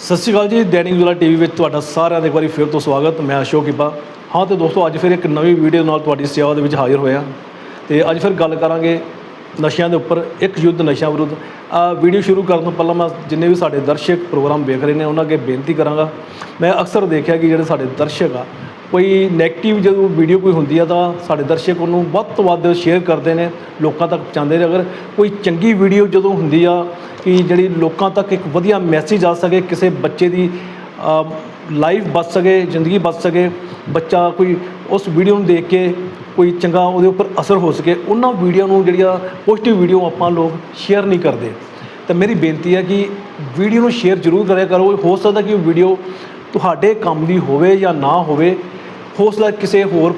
ਸਤਿ ਸ਼੍ਰੀ ਅਕਾਲ ਜੀ, ਦੈਨਿਕ ਜੁਲਾ ਟੀਵੀ ਵਿੱਚ ਤੁਹਾਡਾ ਸਾਰਿਆਂ ਦਾ ਇੱਕ ਵਾਰੀ ਫਿਰ ਤੋਂ ਸਵਾਗਤ। ਮੈਂ ਅਸ਼ੋਕ ਕਿਪਾ। ਹਾਂ ਤੇ ਦੋਸਤੋ, ਅੱਜ ਫਿਰ ਇੱਕ ਨਵੀਂ ਵੀਡੀਓ ਨਾਲ ਤੁਹਾਡੀ ਸੇਵਾ ਦੇ ਵਿੱਚ ਹਾਜ਼ਰ ਹੋਇਆ। ਤੇ ਅੱਜ ਫਿਰ ਗੱਲ ਕਰਾਂਗੇ ਨਸ਼ਿਆਂ ਦੇ ਉੱਪਰ, ਇੱਕ ਯੁੱਧ ਨਸ਼ਿਆਂ ਵਿਰੁੱਧ। ਆ ਵੀਡੀਓ ਸ਼ੁਰੂ ਕਰਨ ਤੋਂ ਪਹਿਲਾਂ ਮੈਂ ਜਿੰਨੇ ਵੀ ਸਾਡੇ ਦਰਸ਼ਕ ਪ੍ਰੋਗਰਾਮ ਵੇਖ ਰਹੇ ਨੇ, ਉਹਨਾਂ ਅੱਗੇ ਬੇਨਤੀ ਕਰਾਂਗਾ। ਮੈਂ ਅਕਸਰ ਦੇਖਿਆ ਕਿ ਜਿਹੜੇ ਸਾਡੇ ਦਰਸ਼ਕ ਆ ਕੋਈ 네ਗੇਟਿਵ ਜਦੋਂ ਵੀਡੀਓ ਕੋਈ ਹੁੰਦੀ ਆ ਤਾਂ ਸਾਡੇ ਦਰਸ਼ਕ ਉਹਨੂੰ ਵੱਧ ਤੋਂ ਵੱਧ ਸ਼ੇਅਰ ਕਰਦੇ ਨੇ, ਲੋਕਾਂ ਤੱਕ ਪਹੁੰਚਾਉਂਦੇ ਨੇ। ਅਗਰ ਕੋਈ ਚੰਗੀ ਵੀਡੀਓ ਜਦੋਂ ਹੁੰਦੀ ਆ ਕਿ ਜਿਹੜੀ ਲੋਕਾਂ ਤੱਕ ਇੱਕ ਵਧੀਆ ਮੈਸੇਜ ਆ ਸਕੇ, ਕਿਸੇ ਬੱਚੇ ਦੀ ਲਾਈਫ ਬਚ ਸਕੇ, ਜ਼ਿੰਦਗੀ ਬਚ ਸਕੇ, ਬੱਚਾ ਕੋਈ ਉਸ ਵੀਡੀਓ ਨੂੰ ਦੇਖ ਕੇ ਕੋਈ ਚੰਗਾ ਉਹਦੇ ਉੱਪਰ ਅਸਰ ਹੋ ਸਕੇ, ਉਹਨਾਂ ਵੀਡੀਓ ਨੂੰ ਜਿਹੜੀਆਂ ਪੋਜ਼ਿਟਿਵ ਵੀਡੀਓ ਆਪਾਂ ਲੋਕ ਸ਼ੇਅਰ ਨਹੀਂ ਕਰਦੇ। ਤਾਂ ਮੇਰੀ ਬੇਨਤੀ ਹੈ ਕਿ ਵੀਡੀਓ ਨੂੰ ਸ਼ੇਅਰ ਜ਼ਰੂਰ ਕਰਿਆ ਕਰੋ। ਹੋ ਸਕਦਾ ਕਿ ਉਹ ਵੀਡੀਓ ਤੁਹਾਡੇ ਕੰਮ ਦੀ ਹੋਵੇ ਜਾਂ ਨਾ ਹੋਵੇ। ਹੋ ਸਕਦਾ ਕਿਸੇ ਹੋਰ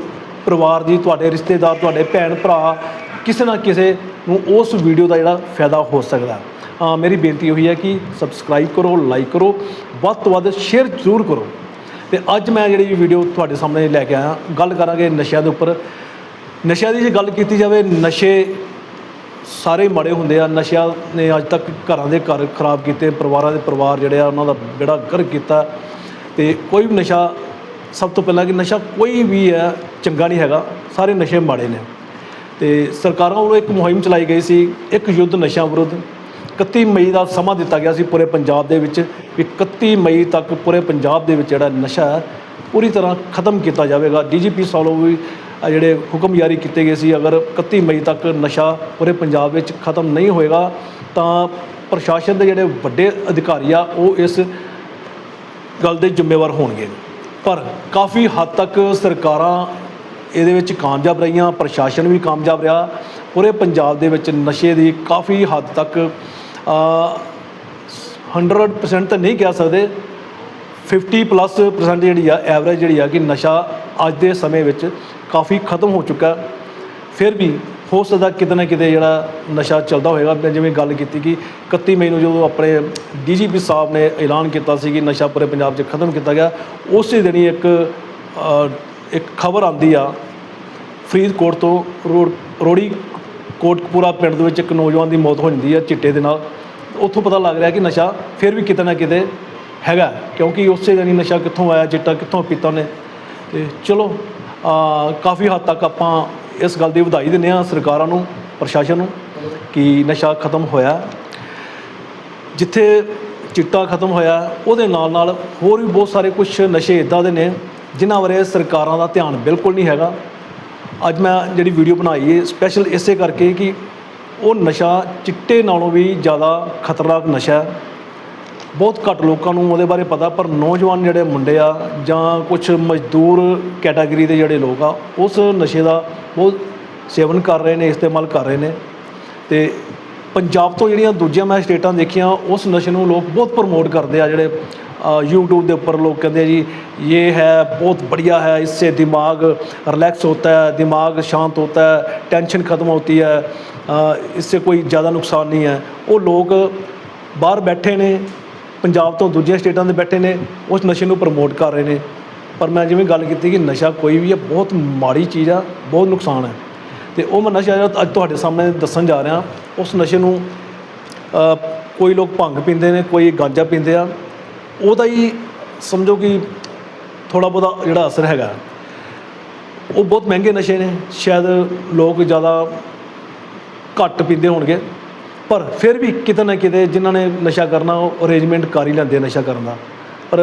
ਪਰਿਵਾਰ ਦੀ, ਤੁਹਾਡੇ ਰਿਸ਼ਤੇਦਾਰ, ਤੁਹਾਡੇ ਭੈਣ ਭਰਾ, ਕਿਸੇ ਨਾ ਕਿਸੇ ਨੂੰ ਉਸ ਵੀਡੀਓ ਦਾ ਜਿਹੜਾ ਫਾਇਦਾ ਹੋ ਸਕਦਾ। ਹਾਂ, ਮੇਰੀ ਬੇਨਤੀ ਹੋਈ ਹੈ ਕਿ ਸਬਸਕ੍ਰਾਈਬ ਕਰੋ ਲਾਈਕ ਕਰੋ, ਵੱਧ ਤੋਂ ਵੱਧ ਸ਼ੇਅਰ ਜ਼ਰੂਰ ਕਰੋ। ਤੇ ਅੱਜ ਮੈਂ ਜਿਹੜੀ ਵੀਡੀਓ ਤੁਹਾਡੇ ਸਾਹਮਣੇ ਲੈ ਕੇ ਆਇਆ, ਗੱਲ ਕਰਾਂਗੇ ਨਸ਼ਿਆਂ ਦੇ ਉੱਪਰ। ਨਸ਼ਿਆਂ ਦੀ ਜੇ ਗੱਲ ਕੀਤੀ ਜਾਵੇ, ਨਸ਼ੇ ਸਾਰੇ ਮਾੜੇ ਹੁੰਦੇ ਆ। ਨਸ਼ਿਆਂ ਨੇ ਅੱਜ ਤੱਕ ਘਰਾਂ ਦੇ ਘਰ ਖਰਾਬ ਕੀਤੇ, ਪਰਿਵਾਰਾਂ ਦੇ ਪਰਿਵਾਰ ਜਿਹੜੇ ਆ, ਉਹਨਾਂ ਦਾ ਬੇੜਾ ਗਰਕ ਕੀਤਾ। ਤੇ ਕੋਈ ਵੀ ਨਸ਼ਾ ਸਭ ਤੋਂ ਪਹਿਲਾਂ ਕਿ ਨਸ਼ਾ ਕੋਈ ਵੀ ਹੈ, ਚੰਗਾ ਨਹੀਂ ਹੈਗਾ। ਸਾਰੇ ਨਸ਼ੇ ਮਾੜੇ ਨੇ। ਤੇ ਸਰਕਾਰਾਂ ਵੱਲੋਂ ਇੱਕ ਮੁਹਿੰਮ ਚਲਾਈ ਗਈ ਸੀ, ਇੱਕ ਯੁੱਧ ਨਸ਼ਿਆਂ ਵਿਰੁੱਧ। 31 ਮਈ ਦਾ ਸਮਾਂ ਦਿੱਤਾ ਗਿਆ ਸੀ ਪੂਰੇ ਪੰਜਾਬ ਦੇ ਵਿੱਚ ਵੀ 31 ਮਈ ਤੱਕ ਪੂਰੇ ਪੰਜਾਬ ਦੇ ਵਿੱਚ ਜਿਹੜਾ ਨਸ਼ਾ ਹੈ, ਪੂਰੀ ਤਰ੍ਹਾਂ ਖਤਮ ਕੀਤਾ ਜਾਵੇਗਾ। ਡੀਜੀਪੀ ਸਾਲੋ ਵੀ ਜਿਹੜੇ ਹੁਕਮ ਜਾਰੀ ਕੀਤੇ ਗਏ ਸੀ, ਅਗਰ 31 ਮਈ ਤੱਕ ਨਸ਼ਾ ਪੂਰੇ ਪੰਜਾਬ ਵਿੱਚ ਖਤਮ ਨਹੀਂ ਹੋਏਗਾ, ਤਾਂ ਪ੍ਰਸ਼ਾਸਨ ਦੇ ਜਿਹੜੇ ਵੱਡੇ ਅਧਿਕਾਰੀ ਆ, ਉਹ ਇਸ ਗੱਲ ਦੇ ਜ਼ਿੰਮੇਵਾਰ ਹੋਣਗੇ। ਪਰ ਕਾਫੀ ਹੱਦ ਤੱਕ ਸਰਕਾਰਾਂ ਇਹਦੇ ਵਿੱਚ ਕਾਮਯਾਬ ਰਹੀਆਂ ਪ੍ਰਸ਼ਾਸਨ ਵੀ ਕਾਮਯਾਬ ਰਿਹਾ। ਪੂਰੇ ਪੰਜਾਬ ਦੇ ਵਿੱਚ ਨਸ਼ੇ ਦੀ ਕਾਫੀ ਹੱਦ ਤੱਕ ਅ, 100% ਤਾਂ ਨਹੀਂ ਕਹਿ ਸਕਦੇ। 50 ਪਲੱਸ ਪਰਸੈਂਟ ਜਿਹੜੀ ਆ ਐਵਰੇਜ ਜਿਹੜੀ ਆ ਕਿ ਨਸ਼ਾ ਅੱਜ ਦੇ ਸਮੇਂ ਵਿੱਚ ਕਾਫੀ ਖਤਮ ਹੋ ਚੁੱਕਾ। ਫਿਰ ਵੀ ਹੋ ਸਕਦਾ ਕਿਤੇ ਨਾ ਕਿਤੇ ਜਿਹੜਾ ਨਸ਼ਾ ਚੱਲਦਾ ਹੋਏਗਾ। ਮੈਂ ਜਿਵੇਂ ਗੱਲ ਕੀਤੀ ਕਿ 31 ਮਈ ਨੂੰ ਜਦੋਂ ਆਪਣੇ ਡੀਜੀਪੀ ਸਾਹਿਬ ਨੇ ਐਲਾਨ ਕੀਤਾ ਸੀ ਕਿ ਨਸ਼ਾ ਪੂਰੇ ਪੰਜਾਬ 'ਚ ਖਤਮ ਕੀਤਾ ਗਿਆ, ਉਸੇ ਦਿਨ ਹੀ ਇੱਕ ਇੱਕ ਖਬਰ ਆਂਦੀ ਆ, ਫਰੀਦਕੋਟ ਤੋਂ ਰੋੜ ਰੋੜੀ ਕੋਟਕਪੂਰਾ ਪਿੰਡ ਦੇ ਵਿੱਚ ਇੱਕ ਨੌਜਵਾਨ ਦੀ ਮੌਤ ਹੋ ਜਾਂਦੀ ਹੈ ਚਿੱਟੇ ਦੇ ਨਾਲ। ਉੱਥੋਂ ਪਤਾ ਲੱਗ ਰਿਹਾ ਕਿ ਨਸ਼ਾ ਫਿਰ ਵੀ ਕਿਤੇ ਨਾ ਕਿਤੇ ਹੈਗਾ, ਕਿਉਂਕਿ ਉਸੇ ਦਿਨ ਹੀ ਨਸ਼ਾ ਕਿੱਥੋਂ ਆਇਆ, ਚਿੱਟਾ ਕਿੱਥੋਂ ਪੀਤਾ ਨੇ ਤੇ ਚਲੋ ਕਾਫੀ ਹੱਦ ਤੱਕ ਆਪਾਂ ਇਸ ਗੱਲ ਦੀ ਵਧਾਈ ਦਿੰਦੇ ਹਾਂ ਸਰਕਾਰਾਂ ਨੂੰ, ਪ੍ਰਸ਼ਾਸਨ ਨੂੰ ਕਿ ਨਸ਼ਾ ਖਤਮ ਹੋਇਆ। ਜਿੱਥੇ ਚਿੱਟਾ ਖਤਮ ਹੋਇਆ, ਉਹਦੇ ਨਾਲ ਨਾਲ ਹੋਰ ਵੀ ਬਹੁਤ ਸਾਰੇ ਕੁਝ ਨਸ਼ੇ ਇਦਾਂ ਦੇ ਨੇ, ਜਿਨ੍ਹਾਂ ਬਾਰੇ ਸਰਕਾਰਾਂ ਦਾ ਧਿਆਨ ਬਿਲਕੁਲ ਨਹੀਂ ਹੈਗਾ। ਅੱਜ ਮੈਂ ਜਿਹੜੀ ਵੀਡੀਓ ਬਣਾਈ ਹੈ ਸਪੈਸ਼ਲ ਇਸੇ ਕਰਕੇ ਕਿ ਉਹ ਨਸ਼ਾ ਚਿੱਟੇ ਨਾਲੋਂ ਵੀ ਜ਼ਿਆਦਾ ਖਤਰਨਾਕ ਨਸ਼ਾ ਹੈ। ਬਹੁਤ ਘੱਟ ਲੋਕਾਂ ਨੂੰ ਉਹਦੇ ਬਾਰੇ ਪਤਾ, ਪਰ ਨੌਜਵਾਨ ਜਿਹੜੇ ਮੁੰਡੇ ਆ ਜਾਂ ਕੁਝ ਮਜ਼ਦੂਰ ਕੈਟਾਗਰੀ ਦੇ ਜਿਹੜੇ ਲੋਕ ਆ, ਉਸ ਨਸ਼ੇ ਦਾ ਬਹੁਤ ਸੇਵਨ ਕਰ ਰਹੇ ਨੇ, ਇਸਤੇਮਾਲ ਕਰ ਰਹੇ ਨੇ। ਤੇ ਪੰਜਾਬ ਤੋਂ ਜਿਹੜੀਆਂ ਦੂਜੀਆਂ ਮੈਂ ਸਟੇਟਾਂ ਦੇਖੀਆਂ, ਉਸ ਨਸ਼ੇ ਨੂੰ ਲੋਕ ਬਹੁਤ ਪ੍ਰਮੋਟ ਕਰਦੇ ਆ, ਜਿਹੜੇ YouTube ਦੇ ਉੱਪਰ ਲੋਕ ਕਹਿੰਦੇ ਜੀ, ਇਹ ਹੈ, ਬਹੁਤ ਵਧੀਆ ਹੈ, ਇਸ ਸੇ ਦਿਮਾਗ ਰਿਲੈਕਸ ਹੋਤਾ ਹੈ, ਦਿਮਾਗ ਸ਼ਾਂਤ ਹੋਤਾ ਹੈ ਟੈਨਸ਼ਨ ਖਤਮ ਹੋਤੀ ਹੈ ਇਸ ਸੇ ਕੋਈ ਜ਼ਿਆਦਾ ਨੁਕਸਾਨ ਨਹੀਂ ਹੈ। ਉਹ ਲੋਕ ਬਾਹਰ ਬੈਠੇ ਨੇ ਪੰਜਾਬ ਤੋਂ ਦੂਜੀਆਂ ਸਟੇਟਾਂ ਦੇ ਬੈਠੇ ਨੇ, ਉਸ ਨਸ਼ੇ ਨੂੰ ਪ੍ਰਮੋਟ ਕਰ ਰਹੇ ਨੇ। ਪਰ ਮੈਂ ਜਿਵੇਂ ਗੱਲ ਕੀਤੀ ਕਿ ਨਸ਼ਾ ਕੋਈ ਵੀ ਹੈ, ਬਹੁਤ ਮਾੜੀ ਚੀਜ਼ ਆ, ਬਹੁਤ ਨੁਕਸਾਨ ਹੈ। ਤੇ ਉਹ ਮੈਂ ਨਸ਼ਾ ਜਿਹੜਾ ਅੱਜ ਤੁਹਾਡੇ ਸਾਹਮਣੇ ਦੱਸਣ ਜਾ ਰਿਹਾ, ਉਸ ਨਸ਼ੇ ਨੂੰ ਕੋਈ ਲੋਕ ਭੰਗ ਪੀਂਦੇ ਨੇ, ਕੋਈ ਗਾਂਜਾ ਪੀਂਦੇ ਆ। ਉਹਦਾ ਹੀ ਸਮਝੋ ਕਿ ਥੋੜਾ ਬਹੁਤਾ ਜਿਹੜਾ ਅਸਰ ਹੈਗਾ। ਉਹ ਬਹੁਤ ਮਹਿੰਗੇ ਨਸ਼ੇ ਨੇ, ਸ਼ਾਇਦ ਲੋਕ ਜ਼ਿਆਦਾ ਘੱਟ ਪੀਂਦੇ ਹੋਣਗੇ। ਪਰ ਫਿਰ ਵੀ ਕਿਤੇ ਨਾ ਕਿਤੇ ਜਿਨ੍ਹਾਂ ਨੇ ਨਸ਼ਾ ਕਰਨਾ, ਉਹ ਅਰੇਂਜਮੈਂਟ ਕਰ ਹੀ ਲੈਂਦੇ ਆ ਨਸ਼ਾ ਕਰਨ ਦਾ। ਪਰ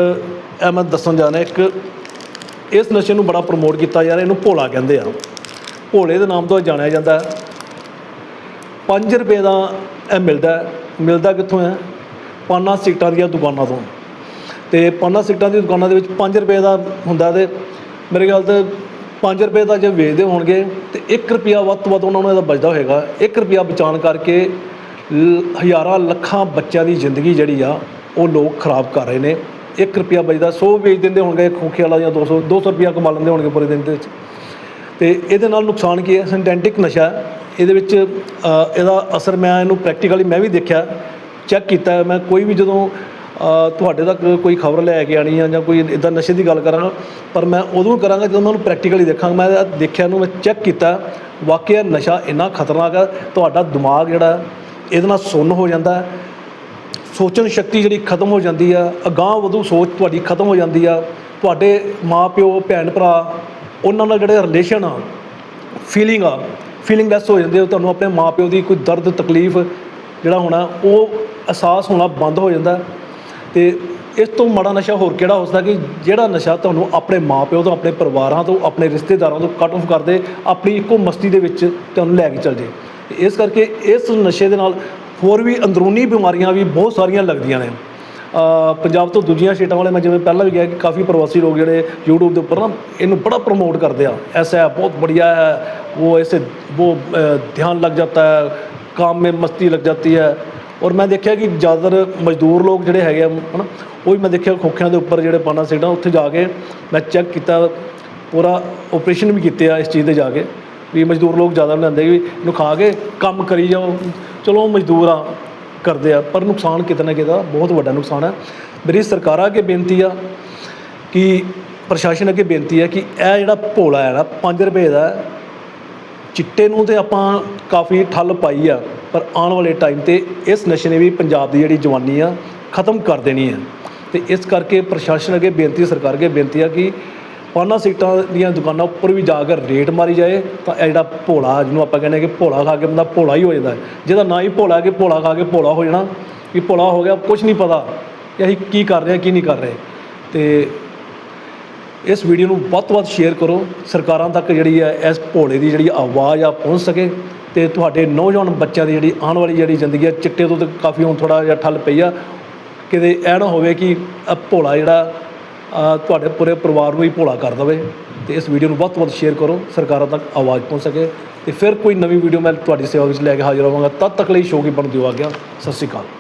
ਇਹ ਮੈਂ ਦੱਸਣ ਜਾਣਾ ਇੱਕ ਇਸ ਨਸ਼ੇ ਨੂੰ ਬੜਾ ਪ੍ਰਮੋਟ ਕੀਤਾ ਜਾ ਰਿਹਾ ਇਹਨੂੰ ਭੋਲਾ ਕਹਿੰਦੇ ਆ। ਭੋਲੇ ਦੇ ਨਾਮ ਤੋਂ ਇਹ ਜਾਣਿਆ ਜਾਂਦਾ ਹੈ। 5 ਰੁਪਏ ਦਾ ਇਹ ਮਿਲਦਾ ਮਿਲਦਾ ਕਿੱਥੋਂ ਹੈ? ਪਾਨਾ ਸਿਗਟਾਂ ਦੀਆਂ ਦੁਕਾਨਾਂ ਤੋਂ। ਤੇ ਪਾਨਾ ਸਿਗਟਾਂ ਦੀ ਦੁਕਾਨਾਂ ਦੇ ਵਿੱਚ 5 ਰੁਪਏ ਦਾ ਹੁੰਦਾ ਤੇ ਮੇਰੇ ਖਿਆਲ ਤੇ 5 ਰੁਪਏ ਦਾ ਜੇ ਵੇਚਦੇ ਹੋਣਗੇ ਤੇ 1 ਰੁਪਿਆ ਵੱਧ ਤੋਂ ਵੱਧ ਉਹਨਾਂ ਨੂੰ ਇਹਦਾ ਬਚਦਾ ਹੋਏਗਾ। 1 ਰੁਪਿਆ ਬਚਾਉਣ ਕਰਕੇ ਹਜ਼ਾਰਾਂ ਲੱਖਾਂ ਬੱਚਿਆਂ ਦੀ ਜ਼ਿੰਦਗੀ ਜਿਹੜੀ ਆ, ਉਹ ਲੋਕ ਖਰਾਬ ਕਰ ਰਹੇ ਨੇ। 1 ਰੁਪਿਆ ਬਚਦਾ 100 ਵੇਚ ਦਿੰਦੇ ਹੋਣਗੇ ਖੋਖੇ ਵਾਲਾ ਜਾਂ 200 200 ਰੁਪਿਆ ਕਮਾ ਲੈਂਦੇ ਹੋਣਗੇ ਪੂਰੇ ਦਿਨ ਦੇ ਵਿੱਚ। ਤੇ ਇਹਦੇ ਨਾਲ ਨੁਕਸਾਨ ਕੀ ਹੈ? ਸਿੰਥੈਟਿਕ ਨਸ਼ਾ ਇਹਦੇ ਵਿੱਚ ਇਹਦਾ ਅਸਰ ਮੈਂ ਇਹਨੂੰ ਪ੍ਰੈਕਟੀਕਲੀ ਮੈਂ ਵੀ ਦੇਖਿਆ ਚੈੱਕ ਕੀਤਾ ਮੈਂ ਕੋਈ ਵੀ ਜਦੋਂ ਤੁਹਾਡੇ ਤੱਕ ਕੋਈ ਖਬਰ ਲੈ ਕੇ ਆਣੀ ਆ ਜਾਂ ਕੋਈ ਇਦਾਂ ਨਸ਼ੇ ਦੀ ਗੱਲ ਕਰਾਂਗਾ ਪਰ ਮੈਂ ਉਦੋਂ ਕਰਾਂਗਾ ਜਦੋਂ ਮੈਂ ਉਹਨੂੰ ਪ੍ਰੈਕਟੀਕਲੀ ਦੇਖਾਂਗਾ। ਮੈਂ ਦੇਖਿਆ ਨੂੰ ਮੈਂ ਚੈੱਕ ਕੀਤਾ, ਵਾਕਿਆ ਨਸ਼ਾ ਇੰਨਾ ਖਤਰਨਾਕ ਹੈ। ਤੁਹਾਡਾ ਦਿਮਾਗ ਜਿਹੜਾ ਇਹਦੇ ਨਾਲ ਸੁੰਨ ਹੋ ਜਾਂਦਾ ਸੋਚਣ ਸ਼ਕਤੀ ਜਿਹੜੀ ਖਤਮ ਹੋ ਜਾਂਦੀ ਆ, ਅਗਾਂਹ ਵਧੂ ਸੋਚ ਤੁਹਾਡੀ ਖਤਮ ਹੋ ਜਾਂਦੀ ਆ। ਤੁਹਾਡੇ ਮਾਪਿਓ ਭੈਣ ਭਰਾ ਉਹਨਾਂ ਨਾਲ ਜਿਹੜੇ ਰਿਲੇਸ਼ਨ ਆ ਫੀਲਿੰਗ ਆ ਫੀਲਿੰਗ ਲੈਸ ਹੋ ਜਾਂਦੇ ਹੋ ਤੁਹਾਨੂੰ ਆਪਣੇ ਮਾਪਿਓ ਦੀ ਕੋਈ ਦਰਦ, ਤਕਲੀਫ ਜਿਹੜਾ ਹੋਣਾ, ਉਹ ਅਹਿਸਾਸ ਹੋਣਾ ਬੰਦ ਹੋ ਜਾਂਦਾ। ਤੇ ਇਸ ਤੋਂ ਮਾੜਾ ਨਸ਼ਾ ਹੋਰ ਕਿਹੜਾ ਹੋ ਸਕਦਾ ਕਿ ਜਿਹੜਾ ਨਸ਼ਾ ਤੁਹਾਨੂੰ ਆਪਣੇ ਮਾਪਿਓ ਤੋਂ, ਆਪਣੇ ਪਰਿਵਾਰਾਂ ਤੋਂ, ਆਪਣੇ ਰਿਸ਼ਤੇਦਾਰਾਂ ਤੋਂ ਕੱਟ ਆਫ ਕਰਦੇ ਆਪਣੀ ਇੱਕੋ ਮਸਤੀ ਦੇ ਵਿੱਚ ਤੁਹਾਨੂੰ ਲੈ ਕੇ ਚੱਲ ਜੇ। ਇਸ ਕਰਕੇ ਇਸ ਨਸ਼ੇ ਦੇ ਨਾਲ ਹੋਰ ਵੀ ਅੰਦਰੂਨੀ ਬਿਮਾਰੀਆਂ ਵੀ ਬਹੁਤ ਸਾਰੀਆਂ ਲੱਗਦੀਆਂ ਨੇ ਅ, ਪੰਜਾਬ ਤੋਂ ਦੂਜੀਆਂ ਸਟੇਟਾਂ ਵਾਲੇ ਮੈਂ ਜਿਵੇਂ ਪਹਿਲਾਂ ਵੀ ਕਿਹਾ ਕਿ ਕਾਫੀ ਪ੍ਰਵਾਸੀ ਲੋਕ ਜਿਹੜੇ YouTube ਦੇ ਉੱਪਰ ਨਾ ਇਹਨੂੰ ਬੜਾ ਪ੍ਰਮੋਟ ਕਰਦੇ ਆ ਐਸਾ ਹੈ ਬਹੁਤ बढ़िया है वो ऐसे वो अ, ध्यान लग जाता है काम में मस्ती लग जाती है ਔਰ ਮੈਂ ਦੇਖਿਆ ਕਿ ਜ਼ਿਆਦਾਤਰ ਮਜ਼ਦੂਰ ਲੋਕ ਜਿਹੜੇ ਹੈਗੇ ਆ ਹਨਾ ਉਹ ਵੀ ਮੈਂ ਦੇਖਿਆ ਖੋਖਿਆਂ ਦੇ ਉੱਪਰ ਜਿਹੜੇ ਪਾਣਾ ਸੀਟਾਂ ਉੱਥੇ ਜਾ ਕੇ ਮੈਂ ਚੈੱਕ ਕੀਤਾ ਪੂਰਾ ਆਪਰੇਸ਼ਨ ਵੀ ਕੀਤੇ ਆ ਇਸ ਚੀਜ਼ ਦੇ ਜਾ ਕੇ ਵੀ ਮਜ਼ਦੂਰ ਲੋਕ ਜ਼ਿਆਦਾ ਬਣਾਉਂਦੇ ਵੀ ਇਹਨੂੰ ਖਾ ਕੇ ਕੰਮ ਕਰੀ ਜਾਓ। ਚਲੋ ਮਜ਼ਦੂਰ ਆ, ਕਰਦੇ ਆ, ਪਰ ਨੁਕਸਾਨ ਕਿਤੇ ਨਾ ਕਿਤੇ ਬਹੁਤ ਵੱਡਾ ਨੁਕਸਾਨ ਹੈ ਮੇਰੀ ਸਰਕਾਰਾਂ ਅੱਗੇ ਬੇਨਤੀ ਆ ਕਿ ਪ੍ਰਸ਼ਾਸਨ ਅੱਗੇ ਬੇਨਤੀ ਹੈ ਕਿ ਇਹ ਜਿਹੜਾ ਭੋਲਾ ਹੈ ਨਾ 5 ਰੁਪਏ ਦਾ ਚਿੱਟੇ ਨੂੰ ਤੇ ਆਪਾਂ ਕਾਫੀ ਠੱਲ ਪਾਈ ਆ, ਪਰ ਆਉਣ ਵਾਲੇ ਟਾਈਮ ਤੇ ਇਸ ਨਸ਼ੇ ਨੇ ਵੀ ਪੰਜਾਬ ਦੀ ਜਿਹੜੀ ਜਵਾਨੀ ਆ, ਖਤਮ ਕਰ ਦੇਣੀ ਹੈ ਤੇ ਇਸ ਕਰਕੇ ਪ੍ਰਸ਼ਾਸਨ ਅੱਗੇ ਬੇਨਤੀ, ਸਰਕਾਰ ਅੱਗੇ ਬੇਨਤੀ ਆ ਕਿ ਉਹਨਾਂ ਸੀਟਾਂ ਦੀਆਂ ਦੁਕਾਨਾਂ ਉੱਪਰ ਵੀ ਜਾ ਕੇ ਰੇਟ ਮਾਰੀ ਜਾਏ, ਤਾਂ ਇਹ ਜਿਹੜਾ ਭੋਲਾ, ਜਿਹਨੂੰ ਆਪਾਂ ਕਹਿੰਦੇ ਕਿ ਭੋਲਾ ਖਾ ਕੇ ਬੰਦਾ ਭੋਲਾ ਹੀ ਹੋ ਜਾਂਦਾ ਹੈ। ਜਿਹਦਾ ਨਾ ਹੀ ਭੋਲਾ ਕਿ ਭੋਲਾ ਖਾ ਕੇ ਭੋਲਾ ਹੋ ਜਾਣਾ ਕਿ ਭੋਲਾ ਹੋ ਗਿਆ ਕੁਝ ਨਹੀਂ ਪਤਾ ਕਿ ਅਸੀਂ ਕੀ ਕਰ ਰਹੇ ਹਾਂ, ਕੀ ਨਹੀਂ ਕਰ ਰਹੇ। ਤੇ ਇਸ ਵੀਡੀਓ ਨੂੰ ਵੱਧ ਤੋਂ ਵੱਧ ਸ਼ੇਅਰ ਕਰੋ, ਸਰਕਾਰਾਂ ਤੱਕ ਜਿਹੜੀ ਹੈ ਇਸ ਭੋਲੇ ਦੀ ਜਿਹੜੀ ਆਵਾਜ਼ ਆ ਪਹੁੰਚ ਸਕੇ। ਤੇ ਤੁਹਾਡੇ ਨੌਜਵਾਨ ਬੱਚਿਆਂ ਦੀ ਜਿਹੜੀ ਆਉਣ ਵਾਲੀ ਜਿਹੜੀ ਜ਼ਿੰਦਗੀ ਆ, ਚਿੱਟੇ ਤੋਂ ਤਾਂ ਕਾਫੀ ਹੁਣ ਥੋੜਾ ਜਿਹਾ ਠੱਲ ਪਈ ਆ। ਕਿਤੇ ਇਹ ਨਾ ਹੋਵੇ ਕਿ ਭੋਲਾ ਜਿਹੜਾ ਤੁਹਾਡੇ ਪੂਰੇ ਪਰਿਵਾਰ ਨੂੰ ਹੀ ਭੋਲਾ ਕਰ ਦੇਵੇ ਤੇ ਇਸ ਵੀਡੀਓ ਨੂੰ ਵੱਧ ਤੋਂ ਵੱਧ ਸ਼ੇਅਰ ਕਰੋ, ਸਰਕਾਰਾਂ ਤੱਕ ਆਵਾਜ਼ ਪਹੁੰਚ ਸਕੇ ਤੇ ਫਿਰ ਕੋਈ ਨਵੀਂ ਵੀਡੀਓ ਮੈਂ ਤੁਹਾਡੀ ਸੇਵਾ ਵਿੱਚ ਲੈ ਕੇ ਹਾਜ਼ਰ ਹੋਵਾਂਗਾ। ਤਦ ਤੱਕ ਲਈ ਸ਼ੋਅ ਕੀ ਬਣ ਦਿਓ ਆ ਗਿਆ ਸਤਿ ਸ਼੍ਰੀ ਅਕਾਲ।